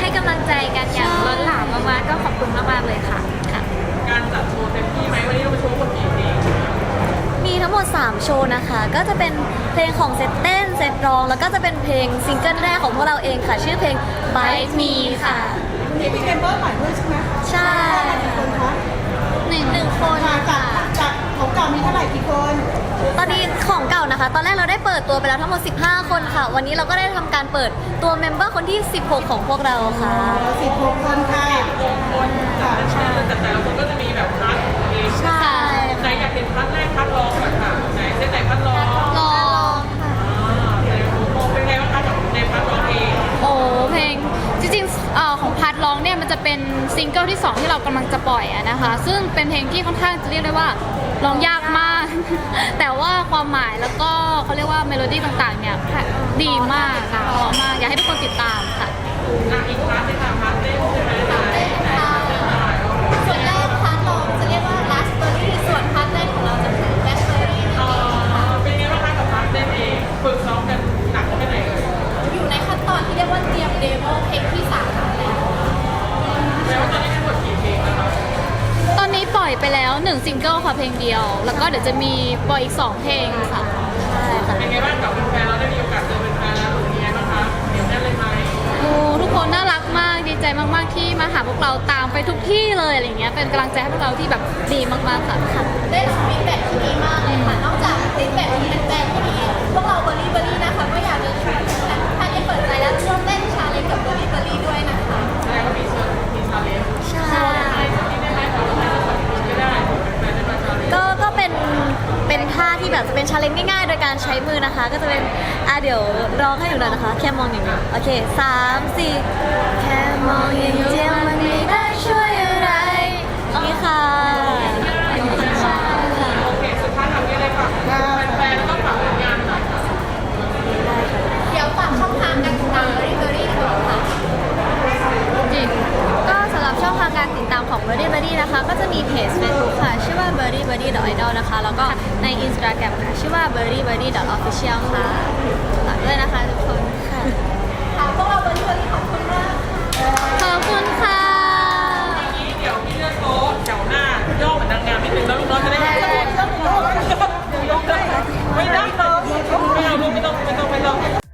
ให้กำลังใจกันอย่างล้นหลามมากๆก็ขอบคุณมากๆเลยค่ะค่ะ การจัดโชว์เต็มที่ไหมวันนี้เราไปโชว์หมดกี่เพลงมีทั้งหมด 3 โชว์นะคะ ก็จะเป็นเพลงของเซตเต้นเซตร้อง แล้วก็จะเป็นเพลงซิงเกิลแรกของพวกเราเองค่ะ ชื่อเพลง Bite Me ค่ะวันนี้มีเมมเบอร์ใหม่ด้วยใช่ไหมใช่มากี่คนคะหนึ่งหนึ่งคน มาจาก นะคะ ตอนแรกเราได้เปิดตัวไปแล้วทั้งหมด 15 คนค่ะ วันนี้เราก็ได้ทำการเปิดตัวเมมเบอร์คนที่ 16 ของพวกเราค่ะ สิบหกคนค่ะคนค่ะแต่แต่ละคนก็จะมีแบบพาร์ทของตัวเองใช่ไหนอยากเห็นพาร์ทแรกพาร์ทร้องก่อนค่ะไหนเส้นไหนพาร์ทร้องลองค่ะอ่าไหนโมเป็นไงบ้างคะกับในพาร์ทร้องเองโอ้เพลงจริงๆเอ่อของพาร์ทร้องเนี่ยมันจะเป็นซิงเกิลที่ 2 ที่เรากำลังจะปล่อยอะนะคะ ซึ่งเป็นเพลงที่ค่อนข้างจะเรียกได้ว่าร้องยากมาก แต่ว่าความหมายแล้วก็เขาเรียกว่าเมโลดี้ต่างๆเนี่ยดีมากค่ะ อนนี้ปล่อยไปแล้ว1ซิงเกิลค่ะเพลงเดียว แล้วก็เดี๋ยวจะมีปล่อยอีก2เพลงค่ะใช่ค่ะเป็นไงบ้างกับแฟนๆเราได้มีโอกาสเจอแฟนๆแล้วรู้สึกยังไงบ้างคะเดี๋ยวแน่นเลยไหมโอ้ทุกคนน่ารักมากดีใจมากๆที่มาหาพวกเราตามไปทุกที่เลยอะไรเงี้ยเป็นกำลังใจให้พวกเราที่แบบดีมากๆค่ะค่ะได้รับฟีดแบ็กที่ดีมากเลยค่ะ นอกจากฟีดแบ็กที่แฟน ที่แบบจะเป็นชาเลนจ์ง่ายๆ โดยการใช้มือนะคะ ก็จะเป็นอะเดี๋ยวร้องให้หนูหน่อยนะคะ แค่มองอย่างเดียวโอเคสามสี่แค่มองอย่างเดียว ติดตามของ b i r d i e b i r d i e นะคะ ก็จะมีเพจ Facebook ค่ะ ชื่อว่า b i r d i e b i r d i e idol นะคะ แล้วก็ใน Instagram ค่ะ ชื่อว่า b i r d i e b i r d i e official ค่ะฝากด้วยนะคะทุกคนค่ะพวกเราบริษัทขอบคุณมาก